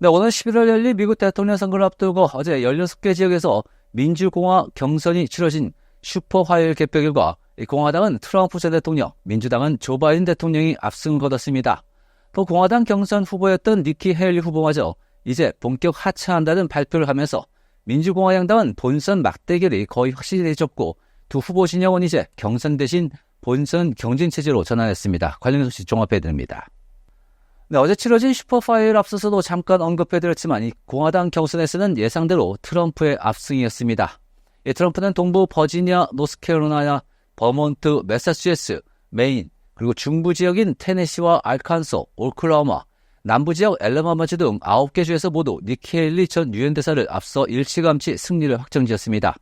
네, 오늘 11월 열린 미국 대통령 선거를 앞두고 어제 16개 지역에서 민주공화 경선이 치러진 슈퍼 화요일 개표 결과 공화당은 트럼프 전 대통령, 민주당은 조 바이든 대통령이 압승을 거뒀습니다. 또 공화당 경선 후보였던 니키 헤일리 후보마저 이제 본격 하차한다는 발표를 하면서 민주공화 양당은 본선 막대결이 거의 확실해졌고 두 후보 진영은 이제 경선 대신 본선 경진 체제로 전환했습니다. 관련 소식 종합해드립니다. 네, 어제 치러진 슈퍼파이를 앞서서도 잠깐 언급해드렸지만 이 공화당 경선에서는 예상대로 트럼프의 압승이었습니다. 이 트럼프는 동부 버지니아, 노스캐롤라이나, 버몬트, 매사추세츠, 메인, 그리고 중부 지역인 테네시와 알칸소, 올클라호마, 남부 지역 엘라마마주 등 9개 주에서 모두 니키 헬리 전 유엔 대사를 앞서 일찌감치 승리를 확정지었습니다.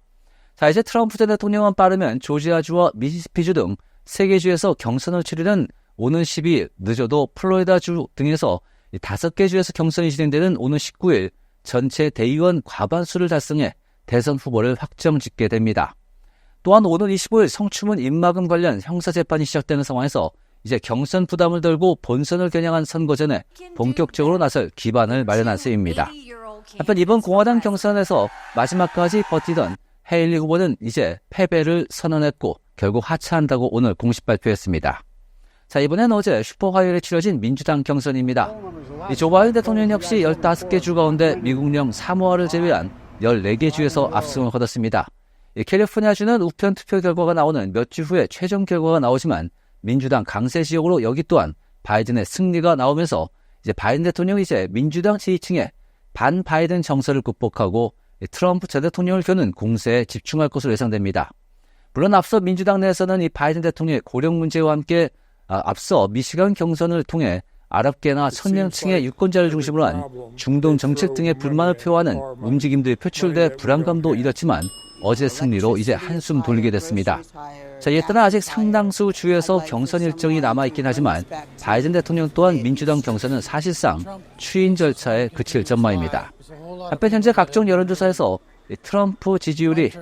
자, 이제 트럼프 전 대통령은 빠르면 조지아주와 미시시피주 등 3개 주에서 경선을 치르는 오는 12일, 늦어도 플로리다주 등에서 5개 주에서 경선이 진행되는 오는 19일 전체 대의원 과반수를 달성해 대선 후보를 확정 짓게 됩니다. 또한 오는 25일 성추문 입막음 관련 형사재판이 시작되는 상황에서 이제 경선 부담을 덜고 본선을 겨냥한 선거전에 본격적으로 나설 기반을 마련한 셈입니다. 한편 이번 공화당 경선에서 마지막까지 버티던 헤일리 후보는 이제 패배를 선언했고 결국 하차한다고 오늘 공식 발표했습니다. 자, 이번엔 어제 슈퍼 화요일에 치러진 민주당 경선입니다. 조 바이든 대통령 역시 15개 주 가운데 미국령 사모아를 제외한 14개 주에서 압승을 거뒀습니다. 캘리포니아주는 우편 투표 결과가 나오는 몇 주 후에 최종 결과가 나오지만 민주당 강세 지역으로 여기 또한 바이든의 승리가 나오면서 이제 바이든 대통령이 이제 민주당 지지층의 반 바이든 정서를 극복하고 트럼프 전 대통령을 겨는 공세에 집중할 것으로 예상됩니다. 물론 앞서 민주당 내에서는 이 바이든 대통령의 고령 문제와 함께 아, 앞서 미시간 경선을 통해 아랍계나 천년층의 유권자를 중심으로 한 중동 정책 등의 불만을 표하는 움직임들이 표출돼 불안감도 잃었지만 어제 승리로 이제 한숨 돌리게 됐습니다. 자, 이에 따라 아직 상당수 주에서 경선 일정이 남아있긴 하지만 바이든 대통령 또한 민주당 경선은 사실상 추인 절차에 그칠 전망입니다. 한편 현재 각종 여론조사에서 트럼프 지지율이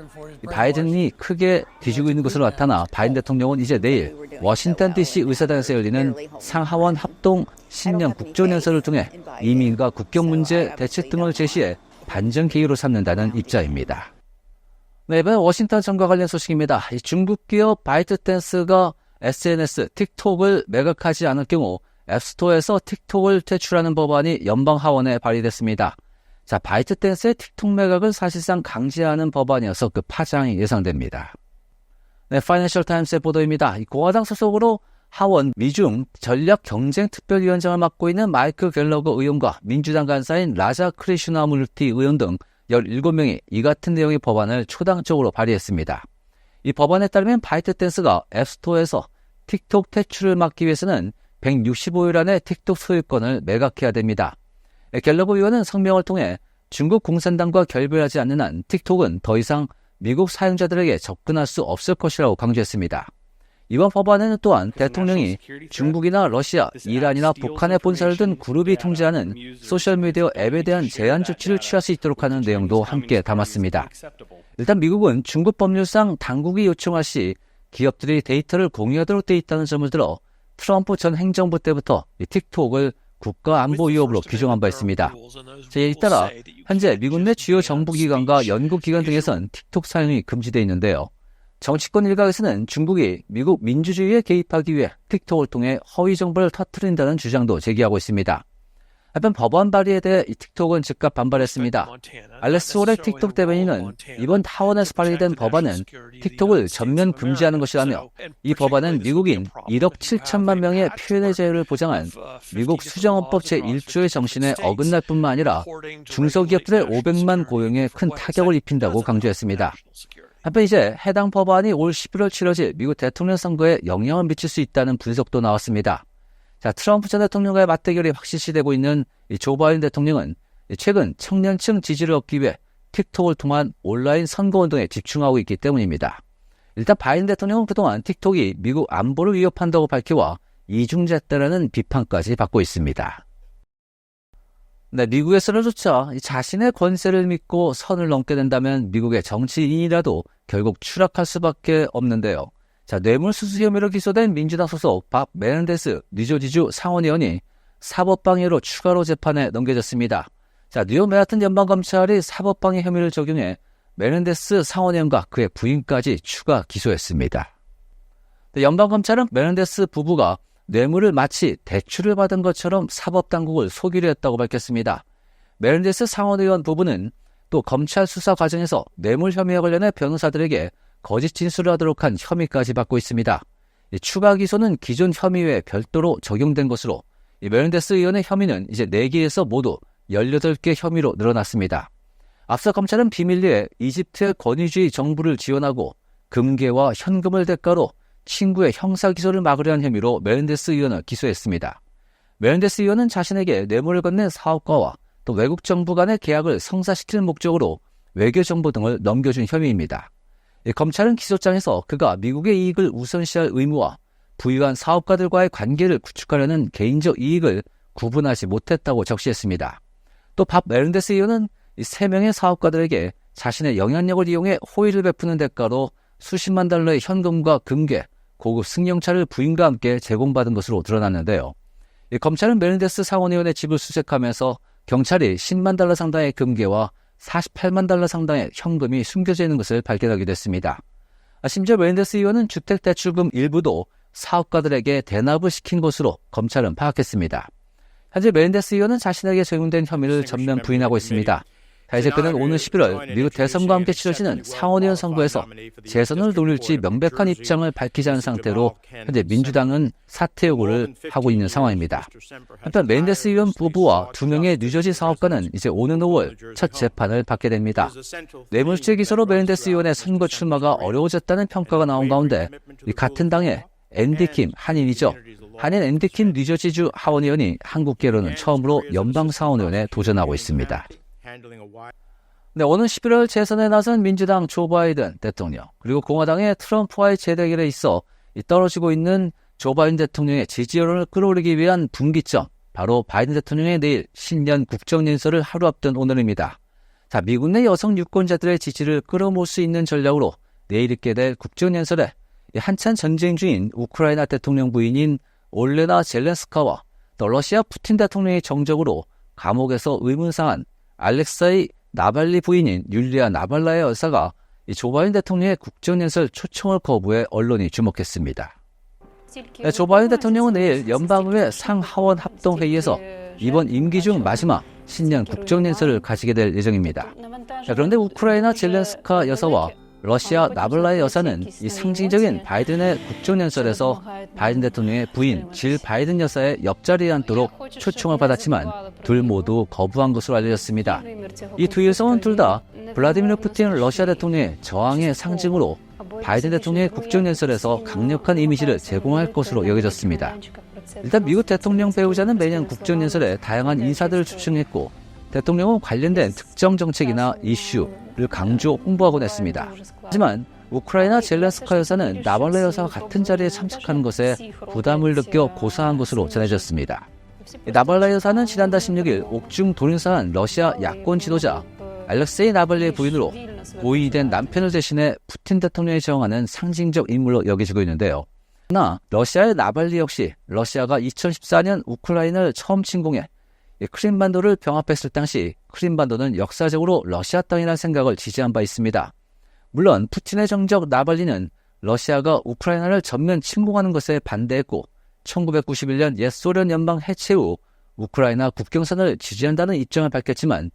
바이든이 크게 뒤지고 있는 것으로 나타나 바이든 대통령은 이제 내일 워싱턴 DC 의사당에서 열리는 상하원 합동 신년 국정연설을 통해 이민과 국경 문제 대책 등을 제시해 반전 계기로 삼는다는 입장입니다. 네, 이번 워싱턴 전과 관련 소식입니다. 중국 기업 바이트댄스가 SNS, 틱톡을 매각하지 않을 경우 앱스토어에서 틱톡을 퇴출하는 법안이 연방 하원에 발의됐습니다. 자, 바이트댄스의 틱톡 매각을 사실상 강제하는 법안이어서 그 파장이 예상됩니다. 네, 파이낸셜 타임스의 보도입니다. 공화당 소속으로 하원 미중 전략 경쟁 특별위원장을 맡고 있는 마이크 갤러거 의원과 민주당 간사인 라자 크리슈나 물티 의원 등 17명이 이 같은 내용의 법안을 초당적으로 발의했습니다. 이 법안에 따르면 바이트댄스가 앱스토어에서 틱톡 퇴출을 막기 위해서는 165일 안에 틱톡 소유권을 매각해야 됩니다. 갤러거 의원은 성명을 통해 중국 공산당과 결별하지 않는 한 틱톡은 더 이상 미국 사용자들에게 접근할 수 없을 것이라고 강조했습니다. 이번 법안에는 또한 대통령이 중국이나 러시아, 이란이나 북한의 본사를 둔 그룹이 통제하는 소셜미디어 앱에 대한 제한 조치를 취할 수 있도록 하는 내용도 함께 담았습니다. 일단 미국은 중국 법률상 당국이 요청할 시 기업들이 데이터를 공유하도록 돼 있다는 점을 들어 트럼프 전 행정부 때부터 틱톡을 국가 안보 위협으로 규정한 바 있습니다. 이에 따라 현재 미국 내 주요 정부기관과 연구기관 등에선 틱톡 사용이 금지되어 있는데요. 정치권 일각에서는 중국이 미국 민주주의에 개입하기 위해 틱톡을 통해 허위 정보를 터트린다는 주장도 제기하고 있습니다. 한편 법안 발의에 대해 이 틱톡은 즉각 반발했습니다. 알레스 오렉 틱톡 대변인은 이번 타원에서 발의된 법안은 틱톡을 전면 금지하는 것이라며 이 법안은 미국인 1억 7천만 명의 표현의 자유를 보장한 미국 수정헌법 제1조의 정신에 어긋날 뿐만 아니라 중소기업들의 500만 고용에 큰 타격을 입힌다고 강조했습니다. 한편 이제 해당 법안이 올 11월 치러질 미국 대통령 선거에 영향을 미칠 수 있다는 분석도 나왔습니다. 자, 트럼프 전 대통령과의 맞대결이 확실시되고 있는 조 바이든 대통령은 최근 청년층 지지를 얻기 위해 틱톡을 통한 온라인 선거운동에 집중하고 있기 때문입니다. 일단 바이든 대통령은 그동안 틱톡이 미국 안보를 위협한다고 밝혀와 이중잣대라는 비판까지 받고 있습니다. 네, 미국에서는조차 자신의 권세를 믿고 선을 넘게 된다면 미국의 정치인이라도 결국 추락할 수밖에 없는데요. 자, 뇌물수수 혐의로 기소된 민주당 소속 밥 메른데스 뉴저지주 상원의원이 사법방해로 추가로 재판에 넘겨졌습니다. 자, 뉴욕 맨하튼 연방검찰이 사법방해 혐의를 적용해 메렌데스 상원의원과 그의 부인까지 추가 기소했습니다. 연방검찰은 메렌데스 부부가 뇌물을 마치 대출을 받은 것처럼 사법당국을 속이려 했다고 밝혔습니다. 메렌데스 상원의원 부부는 또 검찰 수사 과정에서 뇌물 혐의와 관련해 변호사들에게 거짓 진술을 하도록 한 혐의까지 받고 있습니다. 추가 기소는 기존 혐의 외에 별도로 적용된 것으로 메렌데스 의원의 혐의는 이제 4개에서 모두 18개 혐의로 늘어났습니다. 앞서 검찰은 비밀리에 이집트의 권위주의 정부를 지원하고 금괴와 현금을 대가로 친구의 형사 기소를 막으려 한 혐의로 메렌데스 의원을 기소했습니다. 메렌데스 의원은 자신에게 뇌물을 건넨 사업가와 또 외국 정부 간의 계약을 성사시키는 목적으로 외교 정보 등을 넘겨준 혐의입니다. 검찰은 기소장에서 그가 미국의 이익을 우선시할 의무와 부유한 사업가들과의 관계를 구축하려는 개인적 이익을 구분하지 못했다고 적시했습니다. 또 밥 메른데스 의원은 세 명의 사업가들에게 자신의 영향력을 이용해 호의를 베푸는 대가로 수십만 달러의 현금과 금괴, 고급 승용차를 부인과 함께 제공받은 것으로 드러났는데요. 검찰은 메른데스 상원의원의 집을 수색하면서 경찰이 10만 달러 상당의 금괴와 48만 달러 상당의 현금이 숨겨져 있는 것을 발견하게 됐습니다. 아, 심지어 메른데스 의원은 주택대출금 일부도 사업가들에게 대납을 시킨 것으로 검찰은 파악했습니다. 현재 메른데스 의원은 자신에게 적용된 혐의를 전면 부인하고 있습니다. 자, 이제 그는 오는 11월 미국 대선과 함께 치러지는 상원의원 선거에서 재선을 노릴지 명백한 입장을 밝히지 않은 상태로 현재 민주당은 사퇴 요구를 하고 있는 상황입니다. 한편 맨데스 의원 부부와 두 명의 뉴저지 사업가는 이제 오는 5월 첫 재판을 받게 됩니다. 뇌물죄 기소로 맨데스 의원의 선거 출마가 어려워졌다는 평가가 나온 가운데 같은 당의 앤디 킴 한인이죠. 한인 앤디 킴 뉴저지주 하원의원이 한국계로는 처음으로 연방상원의원에 도전하고 있습니다. 네, 오는 11월 재선에 나선 민주당 조 바이든 대통령 그리고 공화당의 트럼프와의 재대결에 있어 떨어지고 있는 조 바이든 대통령의 지지 여론을 끌어올리기 위한 분기점 바로 바이든 대통령의 내일 신년 국정연설을 하루 앞둔 오늘입니다. 자, 미국 내 여성 유권자들의 지지를 끌어모을 수 있는 전략으로 내일 있게 될 국정연설에 한참 전쟁 중인 우크라이나 대통령 부인인 올레나 젤렌스카와 또 러시아 푸틴 대통령의 정적으로 감옥에서 의문상한 알렉사이 나발리 부인인 율리아 나발라의 여사가 조 바이든 대통령의 국정연설 초청을 거부해 언론이 주목했습니다. 네, 조 바이든 대통령은 내일 연방의회 상하원 합동회의에서 이번 임기 중 마지막 신년 국정연설을 가지게 될 예정입니다. 자, 그런데 우크라이나 젤렌스카 여사와 러시아 나블라의 여사는 이 상징적인 바이든의 국정연설에서 바이든 대통령의 부인 질 바이든 여사의 옆자리에 앉도록 초청을 받았지만 둘 모두 거부한 것으로 알려졌습니다. 이두 여성은 둘 다 블라디미르 푸틴 러시아 대통령의 저항의 상징으로 바이든 대통령의 국정연설에서 강력한 이미지를 제공할 것으로 여겨졌습니다. 일단 미국 대통령 배우자는 매년 국정연설에 다양한 인사들을 초청했고 대통령은 관련된 특정 정책이나 이슈를 강조 홍보하곤 했습니다. 하지만 우크라이나 젤렌스카 여사는 나발레 여사와 같은 자리에 참석하는 것에 부담을 느껴 고사한 것으로 전해졌습니다. 나발레 여사는 지난달 16일 옥중 돌인사한 러시아 야권 지도자 알렉세이 나발레의 부인으로 고위된 남편을 대신해 푸틴 대통령이 제공하는 상징적 인물로 여겨지고 있는데요. 그러나 러시아의 나발리 역시 러시아가 2014년 우크라이나를 처음 침공해 크림반도를 병합했을 당시 크림반도는 역사적으로 러시아 땅이라는 생각을 지지한 바 있습니다. 물론 푸틴의 정적 나발리는 러시아가 우크라이나를 전면 침공하는 것에 반대했고 1991년 옛 소련 연방 해체 후 우크라이나 국경선을 지지한다는 입장을 밝혔지만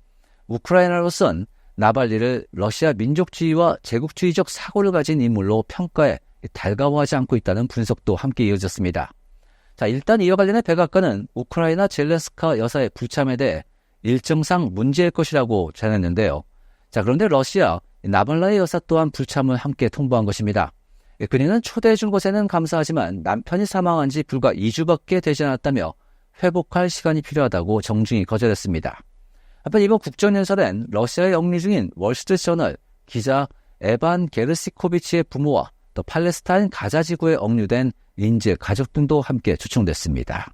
우크라이나로선 나발리를 러시아 민족주의와 제국주의적 사고를 가진 인물로 평가해 달가워하지 않고 있다는 분석도 함께 이어졌습니다. 자, 일단 이와 관련해 백악관은 우크라이나 젤렌스카 여사의 불참에 대해 일정상 문제일 것이라고 전했는데요. 자, 그런데 러시아 나발라의 여사 또한 불참을 함께 통보한 것입니다. 그녀는 초대해 준 것에는 감사하지만 남편이 사망한 지 불과 2주밖에 되지 않았다며 회복할 시간이 필요하다고 정중히 거절했습니다. 한편 이번 국정연설엔 러시아에 영리 중인 월스트리트저널 기자 에반 게르시코비치의 부모와 또 팔레스타인 가자 지구에 억류된 인재 가족 등도 함께 초청됐습니다.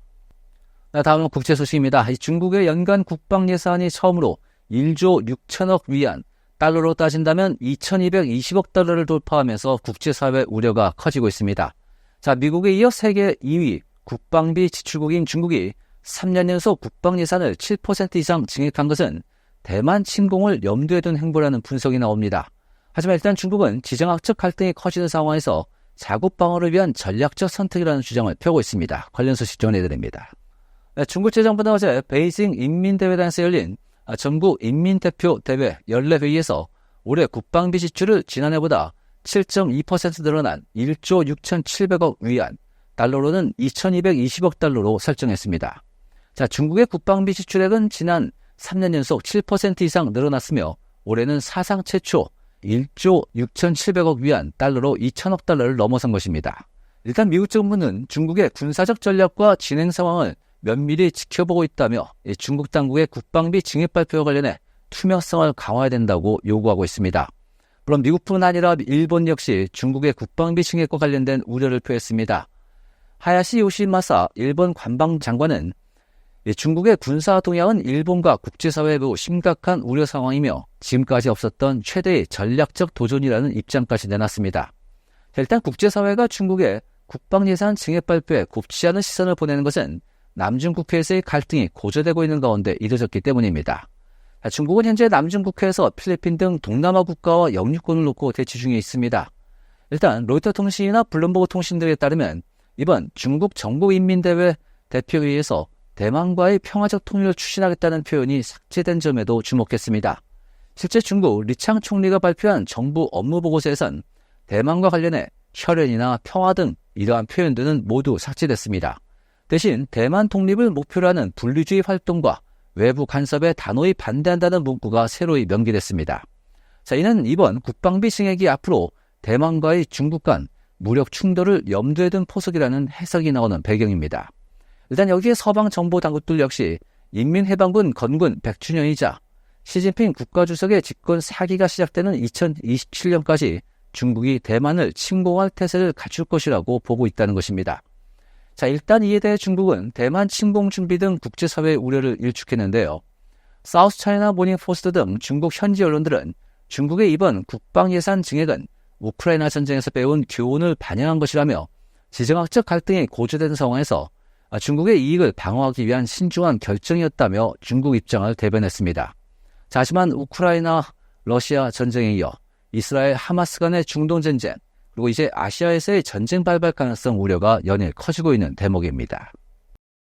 다음은 국제 소식입니다. 중국의 연간 국방 예산이 처음으로 1조 6천억 위안, 달러로 따진다면 2220억 달러를 돌파하면서 국제사회 우려가 커지고 있습니다. 자, 미국에 이어 세계 2위 국방비 지출국인 중국이 3년 연속 국방 예산을 7% 이상 증액한 것은 대만 침공을 염두에 둔 행보라는 분석이 나옵니다. 하지만 일단 중국은 지정학적 갈등이 커지는 상황에서 자국 방어를 위한 전략적 선택이라는 주장을 펴고 있습니다. 관련 소식 전해드립니다. 네, 중국 재정부는 어제 베이징 인민대회단에서 열린 전국 인민대표 대회 연례 회의에서 올해 국방비 지출을 지난해보다 7.2% 늘어난 1조 6,700억 위안, 달러로는 2,220억 달러로 설정했습니다. 자, 중국의 국방비 지출액은 지난 3년 연속 7% 이상 늘어났으며 올해는 사상 최초 1조 6,700억 위안 달러로 2천억 달러를 넘어선 것입니다. 일단 미국 정부는 중국의 군사적 전략과 진행 상황을 면밀히 지켜보고 있다며 중국 당국의 국방비 증액 발표와 관련해 투명성을 강화해야 된다고 요구하고 있습니다. 물론 미국뿐 아니라 일본 역시 중국의 국방비 증액과 관련된 우려를 표했습니다. 하야시 요시마사 일본 관방장관은 중국의 군사 동향은 일본과 국제사회에 매우 심각한 우려 상황이며 지금까지 없었던 최대의 전략적 도전이라는 입장까지 내놨습니다. 일단 국제사회가 중국의 국방예산 증액 발표에 곱지 않은 시선을 보내는 것은 남중국해에서의 갈등이 고조되고 있는 가운데 이뤄졌기 때문입니다. 중국은 현재 남중국해에서 필리핀 등 동남아 국가와 영유권을 놓고 대치 중에 있습니다. 일단 로이터 통신이나 블룸버그 통신 등에 따르면 이번 중국 정부인민대회 대표회의에서 대만과의 평화적 통일을 추진하겠다는 표현이 삭제된 점에도 주목했습니다. 실제 중국 리창 총리가 발표한 정부 업무 보고서에선 대만과 관련해 혈연이나 평화 등 이러한 표현들은 모두 삭제됐습니다. 대신 대만 독립을 목표로 하는 분리주의 활동과 외부 간섭에 단호히 반대한다는 문구가 새로이 명기됐습니다. 자, 이는 이번 국방비 증액이 앞으로 대만과의 중국 간 무력 충돌을 염두에 둔 포석이라는 해석이 나오는 배경입니다. 일단 여기에 서방 정보 당국들 역시 인민해방군 건군 100주년이자 시진핑 국가주석의 집권 사기가 시작되는 2027년까지 중국이 대만을 침공할 태세를 갖출 것이라고 보고 있다는 것입니다. 자, 일단 이에 대해 중국은 대만 침공 준비 등 국제사회의 우려를 일축했는데요. 사우스 차이나 모닝 포스트 등 중국 현지 언론들은 중국의 이번 국방 예산 증액은 우크라이나 전쟁에서 배운 교훈을 반영한 것이라며 지정학적 갈등이 고조된 상황에서 중국의 이익을 방어하기 위한 신중한 결정이었다며 중국 입장을 대변했습니다. 자, 하지만 우크라이나, 러시아 전쟁에 이어 이스라엘 하마스 간의 중동 전쟁, 그리고 이제 아시아에서의 전쟁 발발 가능성 우려가 연일 커지고 있는 대목입니다.